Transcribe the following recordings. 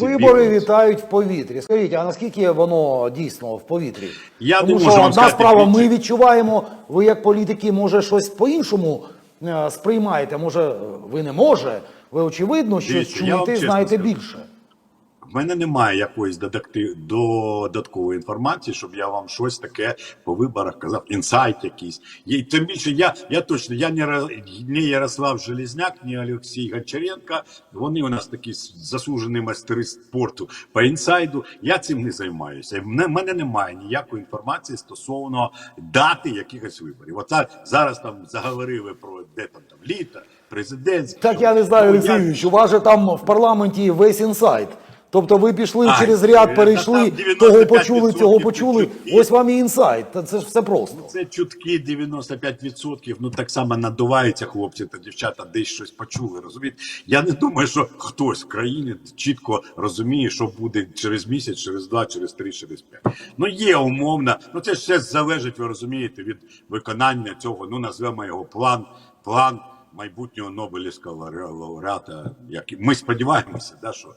Вибори вітають в повітрі. Скажіть, а наскільки воно дійсно в повітрі? Я Тому не що вам одна сказати, справа, ми відчуваємо, ви як політики, може, щось по-іншому е, сприймаєте. Може, ви не може. Ви очевидно, що Дивіться, я вам чуєте, чесно знаєте скажу. більше. В мене немає якоїсь додаткової інформації, щоб я вам щось таке по виборах казав. Інсайт якийсь. І тим більше я, я точно я не, не Ярослав Железняк, ні Олексій Гончаренко. Вони у нас такі заслужені майстери спорту по інсайду. Я цим не займаюся. В мене- в мене немає ніякої інформації стосовно дати якихось виборів. За- зараз там заговорили про де там, там літо, президентські. Так я не знаю, Ну, Олексій я- у вас же там в парламенті весь інсайт. Тобто ви пішли А, через ряд, перейшли, того почули, цього почули. чутки. Ось вам і інсайт. Та Це ж все просто. Це чутки 95%, ну так само надуваються хлопці та дівчата, десь щось почули. Розумієте? Я не думаю, що хтось в країні чітко розуміє, що буде через місяць, через два, через три, через п'ять. Ну є умовно. Ну це ж все залежить, ви розумієте, від виконання цього. Ну назвемо його план, план майбутнього Нобелівського лауреата. Як ми сподіваємося, да, що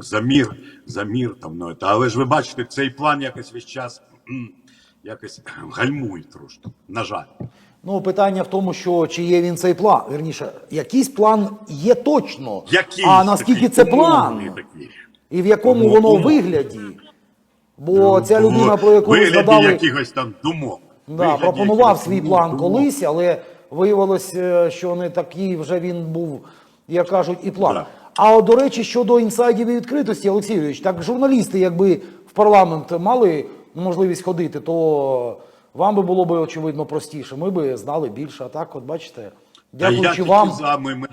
за мір, за мір там, ну, та, але ж ви бачите, цей план якось весь час якось гальмує трошки, на жаль. Ну, питання в тому, що чи є він цей план. Вірніше, якийсь план є точно. Якийсь а наскільки такий, це план? такий. І в якому Умов- воно вигляді? Бо ця Ну, людина, про яку ви згадали, якихось там думок. да, пропонував свій думок, план думок. колись, але виявилось, е, що не такий вже він був, як кажуть, і план. Да. А от, до речі, щодо інсайдів і відкритості, Олексій Юрійович, так журналісти, якби в парламент мали можливість ходити, то вам би було б очевидно простіше. Ми би знали більше. А так, от бачите, Та я дякуючи тільки за ми, ми,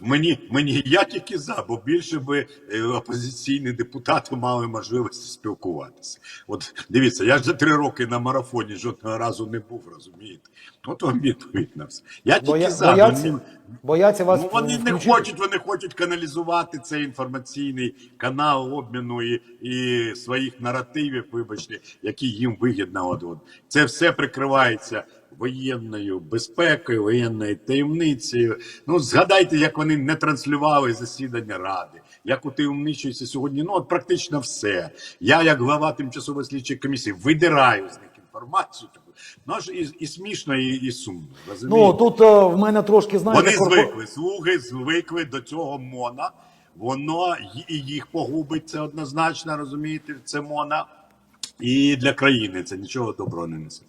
мені, мені я тільки за, бо більше би е, опозиційні депутати мали можливість спілкуватися. От дивіться, я ж за три роки на марафоні жодного разу не був, розумієте? От вам відповідь на все. Я тільки Боя... за. Бояться, мені- бояться вас Ну, вони не включити? хочуть, вони хочуть каналізувати цей інформаційний канал обміну і, і своїх наративів, вибачте, які їм вигідно. От, от. Це все прикривається воєнною безпекою, воєнною таємницею. Ну, згадайте, як вони не транслювали засідання ради, як утаємничується сьогодні. Ну, от практично все. Я, як глава тимчасової слідчої комісії, видираю з них інформацію. Ну, ж і, і смішно, і, і сумно. Розумієте? Ну тут е, в мене трошки знаєте, Вони звикли, слуги звикли до цього мона. Воно і їх погубить це однозначно, розумієте, це мона. І для країни це нічого доброго не несе.